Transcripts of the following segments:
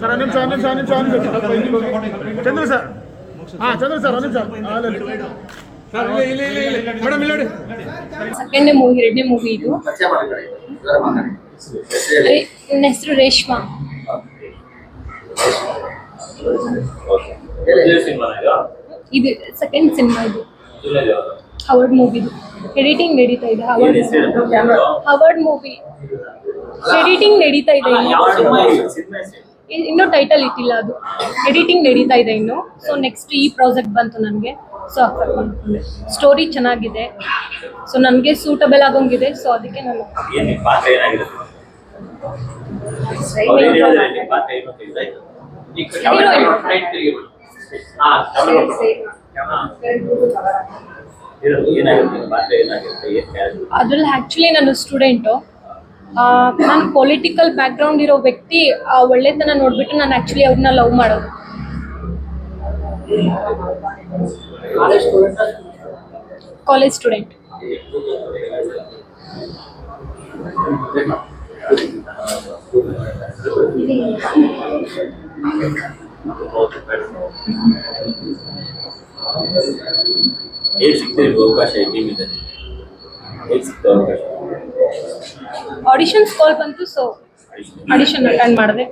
Sir ಒಂದು ನಿಮಿಷ ಒಂದು ನಿಮಿಷ ಒಂದು ನಿಮಿಷ ಒಂದು ನಿಮಿಷ. ಚಂದ್ರ ಸರ್. ಹಾ ಚಂದ್ರ ಸರ್ ಒಂದು ನಿಮಿಷ. ಸೆಕೆಂಡ್ ಮೂವಿ ಎರಡನೇ ಮೂವಿ ಇದು. ನನ್ನ ಹೆಸರು ರೇಷ್ಮಾ. ಇದು ಸೆಕೆಂಡ್ ಸಿನಿಮಾ ಇದು. ಹವರ್ಡ್ ಮೂವಿದು ಎಡಿಟಿಂಗ್ ನಡೀತಾ ಇದೆ ಹವರ್ಡ್ ಹವರ್ಡ್ ಮೂವಿ ಎಡಿಟಿಂಗ್ ನಡೀತಾ ಇದೆ. ಇನ್ನು ಟೈಟಲ್ ಇಟ್ಟಿಲ್ಲ ಅದು. ಎಡಿಟಿಂಗ್ ನಡೀತಾ ಇದೆ ಇನ್ನು. ಸೊ ನೆಕ್ಸ್ಟ್ ಈ ಪ್ರಾಜೆಕ್ಟ್ ಬಂತು ನನಗೆ. ಸೊ ಅಕ್ಸೆಪ್ಟ್ ಮಾಡ್ಕೊಂಡೆ ಸ್ಟೋರಿ ಚೆನ್ನಾಗಿದೆ. ಸೊ ನನಗೆ ಸೂಟಬಲ್ ಆಗೋಂಗಿದೆ. ಸೊ ಅದಕ್ಕೆ ನಾನು ಅದ್ರಲ್ಲಿ ಆ್ಯಕ್ಚುಲಿ ನಾನು ಸ್ಟೂಡೆಂಟು ನಾನು ಪೊಲಿಟಿಕಲ್ ಬ್ಯಾಕ್ಗ್ರೌಂಡ್ ಇರೋ ವ್ಯಕ್ತಿ, ಆ, ಒಳ್ಳೆತನ ನೋಡ್ಬಿಟ್ಟು ನಾನು ಆಕ್ಚುಲಿ ಅವ್ರನ್ನ ಲವ್ ಮಾಡೋದು. ಕಾಲೇಜ್ ಸ್ಟೂಡೆಂಟ್ ಸಿಗ್ತದೆ ಅವಕಾಶ ಆಡಿಷನ್ಸ್ ಕಾಲ್ ಬಂತು ಸೊ ಆಡಿಷನ್ ಅಟೆಂಡ್ ಮಾಡಿದೆ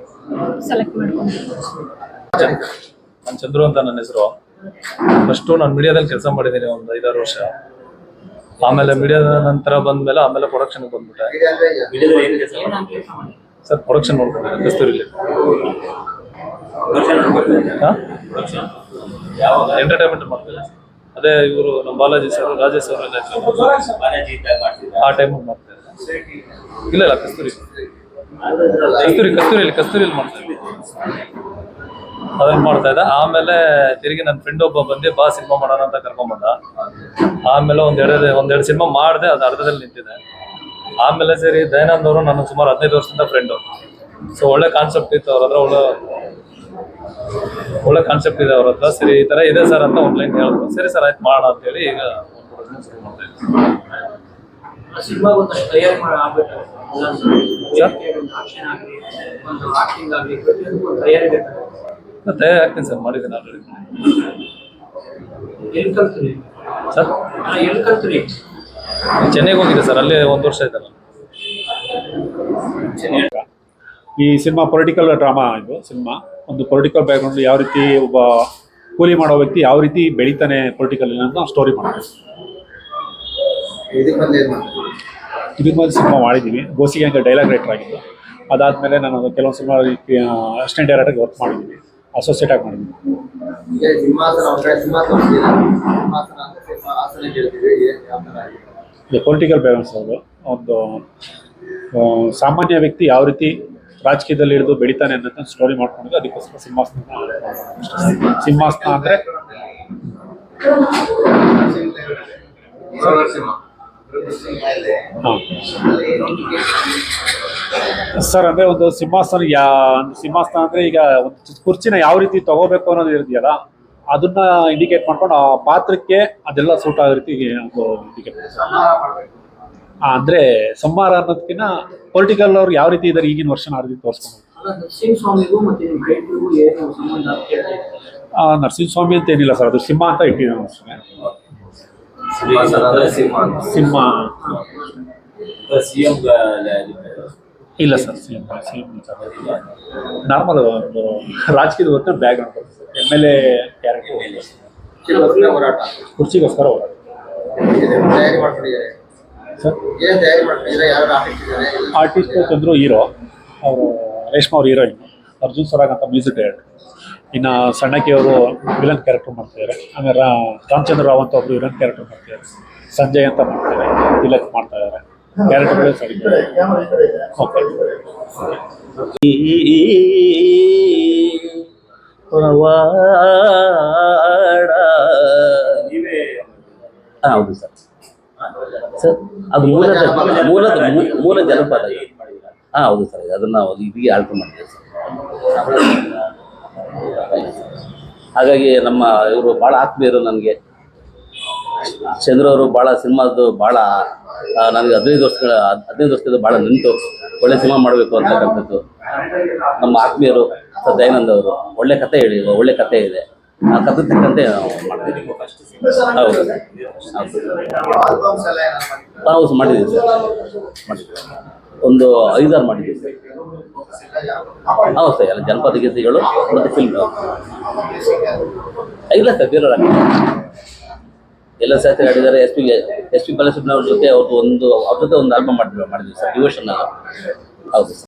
ಸೆಲೆಕ್ಟ್ ಮಾಡ್ಕೊಂಡೆ. ನಾನು ಚಂದ್ರು ಅಂತ ನನ್ನ ಹೆಸರು. ಫಸ್ಟು ನಾನು ಮೀಡಿಯಾದಲ್ಲಿ ಕೆಲಸ ಮಾಡಿದ್ದೀನಿ ಒಂದು ಐದಾರು ವರ್ಷ. ಆಮೇಲೆ ಮೀಡಿಯಾದ ನಂತರ ಬಂದ್ಮೇಲೆ ಆಮೇಲೆ ಪ್ರೊಡಕ್ಷನ್ಗೆ ಬಂದ್ಬಿಟ್ಟೆ. ಸರ್ ಪ್ರೊಡಕ್ಷನ್ ನೋಡ್ಕೊಂಡಿದ್ದೆ ಕಸ್ತೂರಿಲಿ. ಪ್ರೊಡಕ್ಷನ್ ನೋಡ್ಕೊಳ್ತಾ ಹಾಂ? ಪ್ರೊಡಕ್ಷನ್ ಯಾವಾಗ ಎಂಟರ್ಟೈನ್ಮೆಂಟ್ ಮಾಡ್ತಿದ್ದೆ ಅದೇ ಇವರು ನಮ್ಮ ಬಾಲಾಜಿ ಸರ್ ರಾಜೇಶ್ ಸರ್ ಆ ಟೈಮ್ ಇಲ್ಲ ಇಲ್ಲ ಕಸ್ತೂರಿ. ಕಸ್ತೂರಿ ಕಸ್ತೂರಿಯಲ್ಲಿ ಮಾಡ್ತಾ ಇದ್ದೆ ಅದನ್ನ ಮಾಡ್ತಾ ಇದ್ದ. ಆಮೇಲೆ ತಿರುಗಿ ನನ್ನ ಫ್ರೆಂಡ್ ಒಬ್ಬ ಬಂದು ಬಾ ಸಿನಿಮಾ ಮಾಡೋಣ ಅಂತ ಕರ್ಕೊಂಬಂದ. ಆಮೇಲೆ ಒಂದೆರಡು ಒಂದೆರಡು ಸಿನಿಮಾ ಮಾಡಿದೆ ಅದು ಅರ್ಧದಲ್ಲಿ ನಿಂತಿದೆ. ಆಮೇಲೆ ಸರಿ ದಯಾನಂದ್ ಅವರು ನನ್ನ ಸುಮಾರು ಹದಿನೈದು ವರ್ಷದಿಂದ ಫ್ರೆಂಡು ಸೊ ಒಳ್ಳೆ ಕಾನ್ಸೆಪ್ಟ್ ಇತ್ತು ಅವ್ರ ಹತ್ರ ಒಳ್ಳೆ ಒಳ್ಳೆ ಕಾನ್ಸೆಪ್ಟ್ ಇದೆ ಅವ್ರ ಹತ್ರ. ಸರಿ, ಈ ಥರ ಇದೆ ಸರ್ ಅಂತ ಆನ್ಲೈನ್ ಹೇಳಿದ್ರು. ಸರಿ ಸರ್ ಆಯ್ತು, ಮಾಡೋಣ ಅಂತೇಳಿ ಈಗ ಒಂದು ಒಂದು ತಯಾರಿ ಆಗ್ತೀನಿ ಸರ್ ಮಾಡಿದ್ದೀನಿ ಆಲ್ರೆಡಿ ಸರ್ ಚೆನ್ನೈಗೆ ಹೋಗಿದೆ ಸರ್ ಅಲ್ಲೇ ಒಂದು ವರ್ಷ ಆಯ್ತಲ್ಲ. ಈ ಸಿನಿಮಾ ಪೊಲಿಟಿಕಲ್ ಡ್ರಾಮಾ ಇದು, ಸಿನಿಮಾ. ಒಂದು ಪೊಲಿಟಿಕಲ್ ಬ್ಯಾಕ್ಗ್ರೌಂಡ್ ಯಾವ ರೀತಿ ಒಬ್ಬ ಕೂಲಿ ಮಾಡೋ ವ್ಯಕ್ತಿ ಯಾವ ರೀತಿ ಬೆಳಿತಾನೆ ಪೊಲಿಟಿಕಲ್ ಅಂತ ಸ್ಟೋರಿ ಮಾಡ್ತೀವಿ ಇದಕ್ಕೆ ಸಿನಿಮಾ ಮಾಡಿದ್ದೀವಿ ಗೋಸಿಗೆ ಅಂತ ಡೈಲಾಗ್ ರೈಟರ್ ಆಗಿದ್ದು. ಅದಾದಮೇಲೆ ನಾನು ಕೆಲವೊಂದು ಸಿನಿಮಾ ಅಸಿಸ್ಟೆಂಟ್ ಡೈರೆಕ್ಟರ್ಗೆ ವರ್ಕ್ ಮಾಡಿದ್ದೀನಿ ಅಸೋಸಿಯೇಟ್ ಆಗಿ ಮಾಡಿದ್ದೀನಿ ಪೊಲಿಟಿಕಲ್ ಬ್ಯಾಲೆನ್ಸ್ ಅದು. ಒಂದು ಸಾಮಾನ್ಯ ವ್ಯಕ್ತಿ ಯಾವ ರೀತಿ ರಾಜಕೀಯದಲ್ಲಿ ಹಿಡಿದು ಬೆಳಿತಾನೆ ಅನ್ನೋದನ್ನ ಸ್ಟೋರಿ ಮಾಡ್ಕೊಂಡಿದ್ದು. ಅದಕ್ಕೋಸ್ಕರ ಸಿಂಹಾಸನ ಸಿಂಹಾಸನ ಅಂದ್ರೆ? ಸರ್, ಅಂದ್ರೆ ಒಂದು ಸಿಂಹಾಸನ ಯಾ ಸಿಂಹಾಸನ ಅಂದ್ರೆ ಈಗ ಒಂದು ಕುರ್ಚಿನ ಯಾವ ರೀತಿ ತಗೋಬೇಕು ಅನ್ನೋದು ಇದೆಯಲ್ಲ ಅದನ್ನ ಇಂಡಿಕೇಟ್ ಮಾಡ್ಕೊಂಡು ಆ ಪಾತ್ರಕ್ಕೆ ಅದೆಲ್ಲ ಸೂಟ್ ಆಗೋ ರೀತಿ ಒಂದು ಇಂಡಿಕೇಟ್ ಅಂದರೆ ಸಂಹಾರ ಅನ್ನೋದಕ್ಕಿಂತ ಪೊಲಿಟಿಕಲ್ ಅವ್ರು ಯಾವ ರೀತಿ ಇದ್ದಾರೆ ಈಗಿನ ವರ್ಷ ಆ ರೀತಿ ತೋರಿಸ್ಕೊಂಡು ನರಸಿಂಹ ಸ್ವಾಮಿಗೂ ಮತ್ತೆ ನಿಮ್ಮ ಏನು ಸಂಬಂಧ ಅಂತ ಕೇಳ್ತಾ ಇದ್ದೀನಿ. ನರಸಿಂಹಸ್ವಾಮಿ ಅಂತ ಏನಿಲ್ಲ ಸರ್ ಅದು ಸಿಂಹ ಅಂತ ಇಟ್ಟಿದ್ದಾನೆ ಅಷ್ಟೇ ಸಿಂಹ ಇಲ್ಲ ಸರ್ ಸಿಎಂ ಸಿಎಂ ನಾರ್ಮಲ್ ಒಂದು ರಾಜಕೀಯದ ಹೊರತು ಬ್ಯಾಗ್ ಎಂ ಎಲ್ ಎ ಕ್ಯಾರೆಕ್ಟರ್ ಕುರ್ಚಿಗೋಸ್ಕರ ಹೋರಾಟ. ಆರ್ಟಿಸ್ಟ್ ಚಂದ್ರು ಹೀರೋ ಅವರು ರೇಷ್ಮಾ ಅವ್ರ ಹೀರೋಯಿನ್ ಅರ್ಜುನ್ ಸರಾಗ್ ಅಂತ ಮ್ಯೂಸಿಕ್ ಡೈರೆಕ್ಟರ್ ಇನ್ನು ಸಣ್ಣಕ್ಕೆ ಅವರು ವಿಲನ್ ಕ್ಯಾರೆಕ್ಟರ್ ಮಾಡ್ತಿದ್ದಾರೆ ಆಮೇಲೆ ರಾಮಚಂದ್ರ ರಾವ್ ಅಂತ ಒಬ್ರು ವಿಲನ್ ಕ್ಯಾರೆಕ್ಟರ್ ಮಾಡ್ತಿದ್ದಾರೆ ಸಂಜಯ್ ಅಂತ ಮಾಡ್ತಾರೆ ತಿಲಕ್ ಮಾಡ್ತಾ ಇದ್ದಾರೆ ಕ್ಯಾರೆಕ್ಟರ್ಗಳು ಸರಿ ಓಕೆ ಹೌದು ಸರ್ ಸರ್ ಅದು ಮೂಲದ ಮೂಲದ ಮೂಲ ಜನಪದ ಹಾಂ ಹೌದು ಸರ್. ಅದನ್ನು ಇದೀಗ ಆಲ್ಟರ್ ಮಾಡ್ತೀವಿ ಸರ್. ಹಾಗಾಗಿ ನಮ್ಮ ಇವರು ಭಾಳ ಆತ್ಮೀಯರು ನನಗೆ. ಚಂದ್ರ ಅವರು ಭಾಳ ಸಿನಿಮಾದ್ದು ಭಾಳ ನನಗೆ ಹದಿನೈದು ವರ್ಷಗಳ ಹದಿನೈದು ವರ್ಷದ ಭಾಳ ನಿಂತು ಒಳ್ಳೆ ಸಿನಿಮಾ ಮಾಡಬೇಕು ಅಂತಕ್ಕಂಥದ್ದು ನಮ್ಮ ಆತ್ಮೀಯರು ಸರ್ ದಯಾನಂದ್ ಅವರು. ಒಳ್ಳೆ ಕತೆ ಹೇಳಿ ಒಳ್ಳೆ ಕತೆ ಇದೆ. ಆ ಕತೆ ತಕ್ಕಂತೆ ಮಾಡ್ತೀವಿ ಹೌದು? ನಾವು ಮಾಡಿದ್ದೀವಿ ಸರ್. ಮಾಡಿದ್ದೀವಿ. ಒಂದು ಐದಾರು ಮಾಡಿದ್ದೀವಿ ಸರ್. ಹೌದು ಸರ್, ಎಲ್ಲ ಜನಪದ ಗೀತೆಗಳು ಮತ್ತು ಫಿಲ್ಮ್ ಇಲ್ಲ ಸರ್ ಹಾಕಿದ್ದಾರೆ. ಎಲ್ಲ ಸಹ ಹೇಳಿದ್ದಾರೆ S P S P Balasubrahmanya ಅವ್ರ ಜೊತೆ ಅವ್ರದ್ದು ಒಂದು, ಅವ್ರ ಜೊತೆ ಒಂದು ಆಲ್ಬಮ್ ಮಾಡಿದ್ವಿ ಮಾಡಿದ್ವಿ ಸರ್ ಡಿವೋಷನ್ ಹೌದು ಸರ್.